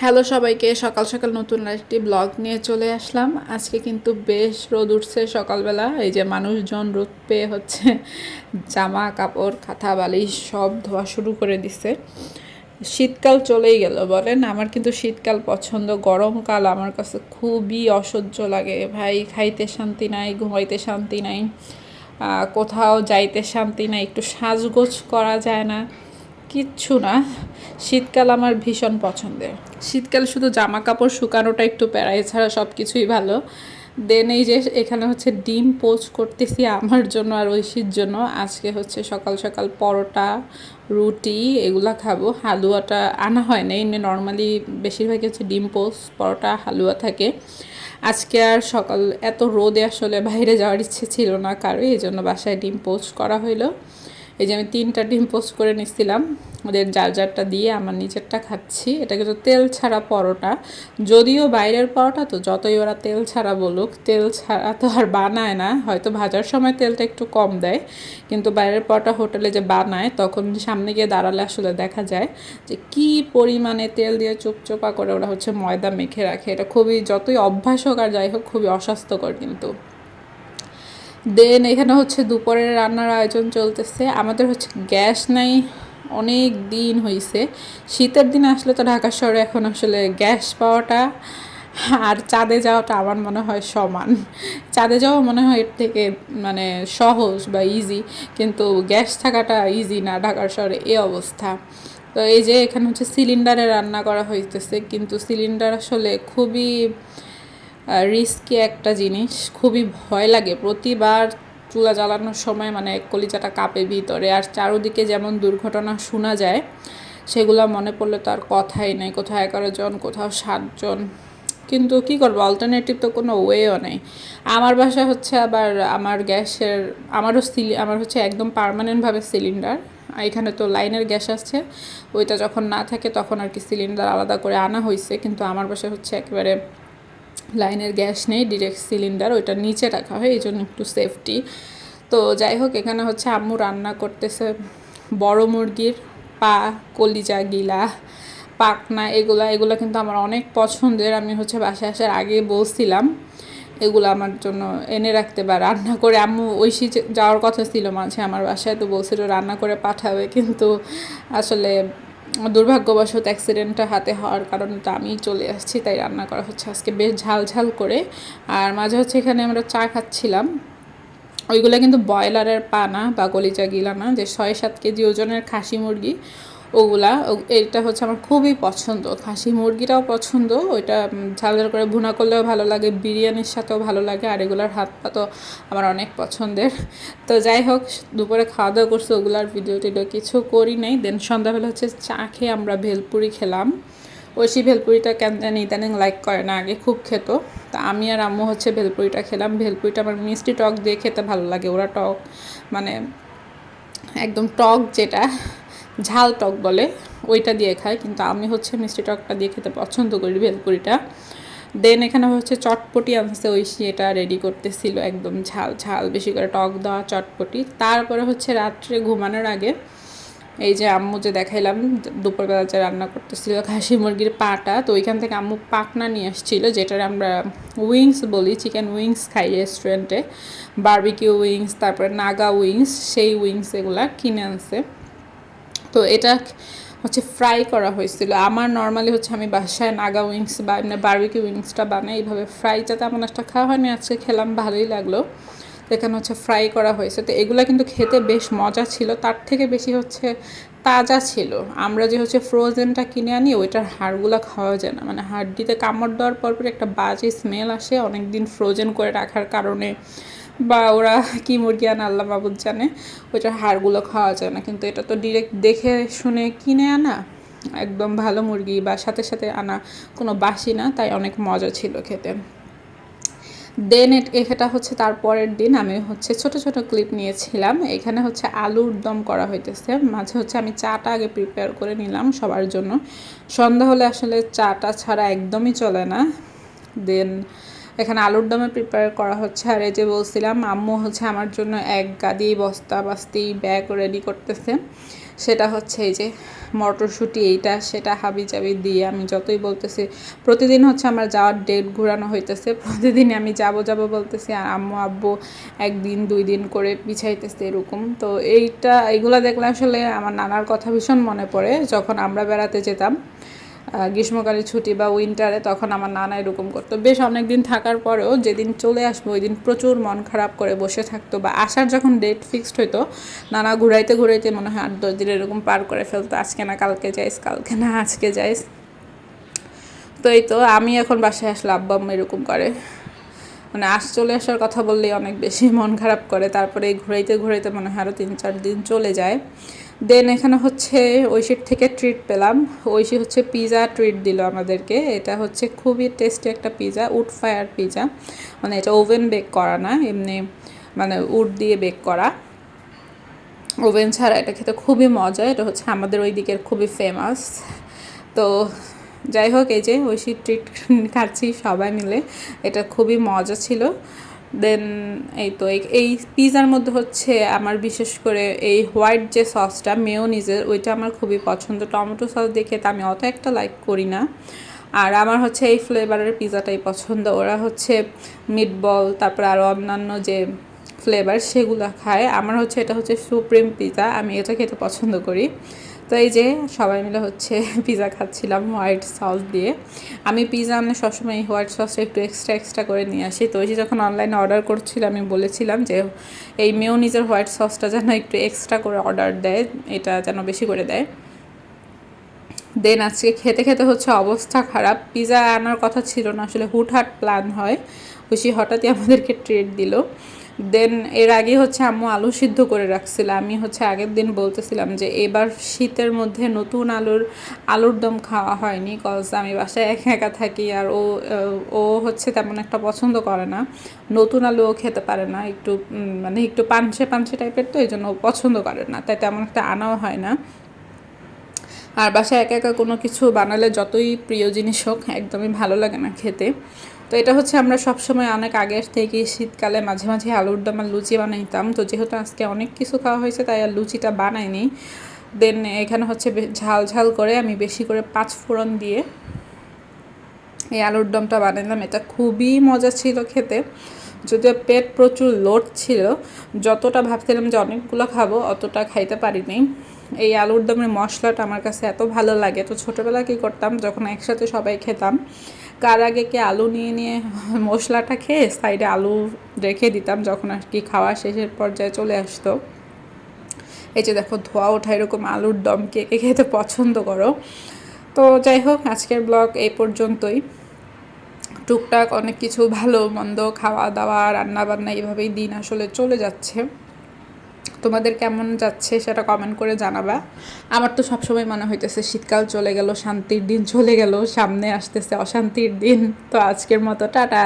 Hello সবাইকে, সকাল সকাল নতুন একটি ব্লগ নিয়ে চলে আসলাম। আজকে কিন্তু বেশ রোদ উঠছে সকালবেলা, এই যে মানুষজন রোদ পেয়ে হচ্ছে, জামা, কাপড় কাঁথা বালিশ সব ধোয়া শুরু করে দিছে। শীতকাল চলেই গেল, বলেন। আমার কিন্তু শীতকাল পছন্দ, গরমকাল আমার কাছে খুবই অসহ্য লাগে। ভাই, খাইতে শান্তি নাই, ঘুমাইতে শান্তি নাই কোথাও যাইতে শান্তি নাই, একটু সাজগোজ করা যায় না। কিচ্ছু না। শীতকাল আমার ভীষণ পছন্দের। শীতকাল শুধু জামা কাপড় শুকানোটা একটু প্যারা এছাড়া সব কিছুই ভালো। দেন এই যে এখানে হচ্ছে ডিম পোচ করতেছি আমার জন্য আর ঐশীর জন্য। আজকে হচ্ছে সকাল সকাল পরোটা, রুটি এগুলা খাব। হালুয়াটা আনা হয় না এমনি নর্মালি বেশিরভাগই হচ্ছে ডিম পোচ পরোটা, হালুয়া থাকে। আজকে আর সকাল এত রোদে আসলে বাইরে যাওয়ার ইচ্ছে ছিল না কারও। এই জন্য বাসায় ডিম পোস্ট করা হইল। এই যে আমি তিনটা ডিম পোস্ট করে নিচ্ছিলাম ওদের যার যারটা দিয়ে আমার নিচেরটা খাচ্ছি। এটা কিন্তু তেল ছাড়া পরোটা। যদিও বাইরের পরোটা তো, যতই ওরা তেল ছাড়া বলুক, তেল ছাড়া তো আর বানায় না। হয়তো ভাজার সময় তেলটা একটু কম দেয়, কিন্তু বাইরের পরোটা হোটেলে যে বানায়, তখন সামনে গিয়ে দাঁড়ালে আসলে দেখা যায় যে কি পরিমাণে তেল দিয়ে চুপচোপা করে ওরা হচ্ছে ময়দা মেখে রাখে। এটা খুবই, যতই অভ্যাস হোক আর যাই হোক, খুবই অস্বাস্থ্যকর কিন্তু। দেন এখানে হচ্ছে দুপুরের রান্নার আয়োজন চলতেছে। আমাদের হচ্ছে গ্যাস নাই, অনেক দিন হয়েছে শীতের দিন আসলে তো ঢাকা শহরে এখন আসলে গ্যাস পাওয়াটা আর চাঁদে যাওয়াটা আমার মনে হয় সমান। চাঁদে যাওয়া মনে হয় এর থেকে মানে সহজ বা ইজি কিন্তু গ্যাস থাকাটা ইজি না ঢাকার শহরে এ অবস্থা। তো এই যে এখানে হচ্ছে সিলিন্ডারে রান্না করা হইতেছে, কিন্তু সিলিন্ডার আসলে খুবই রিস্কি একটা জিনিস। খুবই ভয় লাগে। প্রতিবার চুলা জ্বালানোর সময় মানে কলিজাটা কাঁপে ভিতরে। আর চারোদিকে যেমন দুর্ঘটনা শোনা যায়, সেগুলো মনে পড়লে তো আর কথাই নেই। কোথাও এগারো জন কোথাও সাতজন। কিন্তু কি করব অল্টারনেটিভ তো কোনো ওয়েও নেই। আমার বাসা হচ্ছে আবার আমার গ্যাসের, আমারও সিলি আমার হচ্ছে একদম পারমানেন্টভাবে সিলিন্ডার এখানে তো লাইনের গ্যাস আসছে ওইটা যখন না থাকে তখন আর কি সিলিন্ডার আলাদা করে আনা হয়েছে কিন্তু আমার বাসায় হচ্ছে একেবারে লাইনের গ্যাস নেই, ডিরেক্ট সিলিন্ডার, ওইটা নিচে রাখা হয় এই জন্য একটু সেফটি তো যাই হোক, এখানে হচ্ছে আম্মু রান্না করতেছে বড় মুরগির পা, কলিজা, গিলা পাকনা এগুলা, এগুলো কিন্তু আমার অনেক পছন্দের। আমি হচ্ছে বাসায় আসার আগে বলছিলাম, এগুলো আমার জন্য এনে রাখতে বা রান্না করে। আম্মু ঐশী যাওয়ার কথা ছিল মাঝে আমার বাসায়, তো বলছিল রান্না করে পাঠাবে, কিন্তু আসলে দুর্ভাগ্যবশত অ্যাক্সিডেন্টটা হাতে হওয়ার কারণে তো আমি চলে আসছি, তাই রান্না করা হচ্ছে আজকে বেশ ঝাল ঝাল করে। আর মাঝে হচ্ছে এখানে আমরা চা খাচ্ছিলাম। ওইগুলো কিন্তু ব্রয়লারের পানা বা গলিচা গিলানা যে ছয় সাত কেজি ওজনের খাসি মুরগি ওগুলা এটা হচ্ছে আমার খুবই পছন্দ। খাসি মুরগিটাও পছন্দ, ওইটা ঝাল ঝাল করে ভুনা করলেও ভালো লাগে, বিরিয়ানির সাথেও ভালো লাগে, আর এগুলার হাত পা তো আমার অনেক পছন্দের। তো যাই হোক, দুপুরে খাওয়া দাওয়া করছে, ওগুলার ভিডিও টিডিও কিছু করি নাই। দেন সন্ধ্যাবেলা হচ্ছে চা খেয়ে আমরা ভেলপুরি খেলাম। ঐশী ভেলপুরিটা কেন জানি ইদানিং লাইক করে না, আগে খুব খেত। তা আমি আর আম্মু হচ্ছে ভেলপুরিটা খেলাম। ভেলপুরিটা আমার মিষ্টি টক দিয়ে খেতে ভালো লাগে, ওরা টক মানে একদম টক যেটা ঝাল টক বলে, ওইটা দিয়ে খায়। কিন্তু আমি হচ্ছে মিষ্টি টকটা দিয়ে খেতে পছন্দ করি, ভেলপুরিটা। দেন এখানে হচ্ছে চটপটি আনছে ঐশী এটা রেডি করতেছিল একদম ঝাল ঝাল, বেশি করে টক দেওয়া চটপটি। তারপরে হচ্ছে রাত্রে ঘুমানোর আগে, এই যে আম্মু যে দেখাইলাম, দুপুরবেলা যে রান্না করতেছিল খাসি মুরগির পাটা, তো ওইখান থেকে আম্মু পাকনা নিয়ে আসছিল, যেটার আমরা উইংস বলি, চিকেন উইংস খাই রেস্টুরেন্টে বার্বিকিউ উইংস, তারপরে নাগা উইংস, সেই উইংস এগুলা কিনে আনছে। তো এটা হচ্ছে ফ্রাই করা হয়েছিল। আমার নর্মালি হচ্ছে আমি বাসায় নাগা উইংস বা এমনি বার্বিকিউ উইংসটা বানাই, এইভাবে ফ্রাইটা তেমন একটা খাওয়া হয়নি, আজকে খেলাম, ভালোই লাগল। এখানে হচ্ছে ফ্রাই করা হয়েছে। তো এগুলো কিন্তু খেতে বেশ মজা ছিল, তার থেকে বেশি হচ্ছে তাজা ছিল। আমরা যে হচ্ছে ফ্রোজেনটা কিনে আনি, ওইটার হাড়গুলো খাওয়া যায় না। মানে হাড়ডিতে কামড় দেওয়ার পর একটা বাজে স্মেল আসে অনেক দিন ফ্রোজেন করে রাখার কারণে। বা ওরা কি মুরগি আনে, আল্লাহ বাবুদ জানে, ওইটার হাড়গুলো খাওয়া যায় না। কিন্তু এটা তো ডিরেক্ট দেখে শুনে কিনে আনা, একদম ভালো মুরগি বা সাথে সাথে আনা কোনো বাসি না, তাই অনেক মজা ছিল খেতে। দেন এটা হচ্ছে তার পরের দিন, আমি হচ্ছে ছোট ছোট ক্লিপ নিয়েছিলাম, এখানে হচ্ছে আলুর দম করা হইতেছে। মাঝে হচ্ছে আমি চাটা আগে প্রিপেয়ার করে নিলাম সবার জন্য। সন্ধ্যা হলে আসলে চাটা ছাড়া একদমই চলে না। দেন এখানে আলুর দমে প্রিপেয়ার করা হচ্ছে। আর এই যে বলছিলাম, আম্মু হচ্ছে আমার জন্য এক গাদি বস্তা বাস্তি ব্যাগ রেডি করতেছে। সেটা হচ্ছে এই যে মটরশুঁটি এইটা, সেটা হাবি জাবি দিয়ে আমি যতই বলতেছি, প্রতিদিন হচ্ছে আমার যাওয়ার ডেট ঘোরানো হইতেছে। প্রতিদিন আমি যাব যাব বলতেছি, আর আম্মু, আব্বু একদিন, দুই দিন করে পিছাইতেছে এরকম। তো এইটা এইগুলো দেখলে আসলে আমার নানার কথা ভীষণ মনে পড়ে, যখন আমরা বেড়াতে যেতাম। আহ, গ্রীষ্মকালীন ছুটি বা উইন্টারে তখন আমার নানা এরকম করতো। বেশ অনেক দিন থাকার পরেও যেদিন চলে আসব ওই দিন প্রচুর মন খারাপ করে বসে থাকতো বা আসার যখন ডেট ফিক্সড হইতো নানা ঘুরাইতে ঘুরাইতে মনে হয় আট দশ দিন এরকম পার করে ফেলতো আজকে না কালকে যাইস কালকে না আজকে যাইস। তো এই তো আমি এখন বাসায় আসলে আব্বা আম্মা এরকম করে। মানে আস চলে আসার কথা বললেই অনেক বেশি মন খারাপ করে তারপরে ঘুরাইতে ঘুরাইতে মনে হয় আরও তিন চার দিন চলে যায়। দেন এখানে হচ্ছে ঐশীর থেকে ট্রিট পেলাম। ঐশী হচ্ছে পিজা ট্রিট দিল আমাদেরকে। এটা হচ্ছে খুবই টেস্টি একটা পিজা উড ফায়ার পিজা মানে এটা ওভেন বেক করা না, এমনি মানে উড দিয়ে বেক করা। ওভেন ছাড়া এটা খেতে খুবই মজা, এটা হচ্ছে আমাদের ওই দিকের খুবই ফেমাস তো যাই হোক, এই যে ঐশী ট্রিট খাচ্ছি সবাই মিলে। এটা খুবই মজা ছিল। দেন এই তো, এই- পিজার মধ্যে হচ্ছে আমার বিশেষ করে এই হোয়াইট যে সসটা মেয়োনিজের ওইটা আমার খুবই পছন্দ। টমেটো সস দেখে তো আমি অত একটা লাইক করি না। আর আমার হচ্ছে এই ফ্লেভারের পিজাটাই পছন্দ। ওরা হচ্ছে মিটবল তারপর আরও অন্যান্য যে ফ্লেভার সেগুলো খায়। আমার হচ্ছে এটা হচ্ছে সুপ্রিম পিজা আমি এটা খেতে পছন্দ করি। তো এই যে সবাই মিলে হচ্ছে পিজা খাচ্ছিলাম হোয়াইট সস দিয়ে। আমি পিজা আনলে সবসময় এই হোয়াইট সসটা একটু এক্সট্রা এক্সট্রা করে নিয়ে আসি। তো যে যখন অনলাইনে অর্ডার করছিলাম, আমি বলেছিলাম যে এই মেয়োনিজের হোয়াইট সসটা যেন একটু এক্সট্রা করে অর্ডার দেয়, এটা যেন বেশি করে দেয়। দেন আজকে খেতে খেতে হচ্ছে অবস্থা খারাপ। পিজা আনার কথা ছিল না, আসলে হুটহাট প্ল্যান হয়। খুশি হঠাৎই আমাদেরকে ট্রিট দিল। দেন এর আগে হচ্ছে আম্মু আলু সিদ্ধ করে রাখছিল। আমি হচ্ছে আগের দিন বলতেছিলাম যে এবার শীতের মধ্যে নতুন আলুর আলুর দম খাওয়া হয়নি কজ আমি বাসায় একা একা থাকি আর ও ও হচ্ছে তেমন একটা পছন্দ করে না। নতুন আলু ও খেতে পারে না, একটু মানে একটু পানসে পানসে টাইপের তো এই জন্য ও পছন্দ করে না। তাই তেমন একটা আনাও হয় না। আর বাসায় একা একা কোনো কিছু বানালে যতই প্রিয় জিনিস হোক, একদমই ভালো লাগে না খেতে। তো এটা হচ্ছে আমরা সবসময় অনেক আগের থেকে শীতকালে মাঝে মাঝে আলুর দম আর লুচি বানাইতাম। তো যেহেতু আজকে অনেক কিছু খাওয়া হয়েছে, তাই আর লুচিটা বানাইনি। দেন এখানে হচ্ছে ঝাল ঝাল করে আমি বেশি করে পাঁচ ফোড়ন দিয়ে এই আলুর দমটা বানালাম এটা খুবই মজা ছিল খেতে। যদিও পেট প্রচুর লোড ছিল, যতটা ভাবছিলাম যে অনেকগুলো খাব, অতটা খাইতে পারিনি। এই আলুর দমের মশলাটা আমার কাছে এত ভালো লাগে। তো ছোটোবেলা কী করতাম, যখন একসাথে সবাই খেতাম কার আগে কি আলু নিয়ে নিয়ে মশলাটা খেয়ে সাইডে আলু রেখে দিতাম যখন আর কি খাওয়া শেষের পর্যায়ে চলে আসতো। এই যে দেখো, ধোয়া ওঠা এরকম আলুর দম কে খেতে পছন্দ করো। তো যাই হোক, আজকের ব্লগ এই পর্যন্তই। টুকটাক অনেক কিছু ভালো মন্দ খাওয়া দাওয়া রান্না বান্না এইভাবেই দিন আসলে চলে যাচ্ছে। তোমাদের কেমন যাচ্ছে সেটা কমেন্ট করে জানাবা। আমার তো সবসময় মনে হইতেছে শীতকাল চলে গেল, শান্তির দিন চলে গেল, সামনে আসতেছে অশান্তির দিন। তো আজকের মতো, টাটা।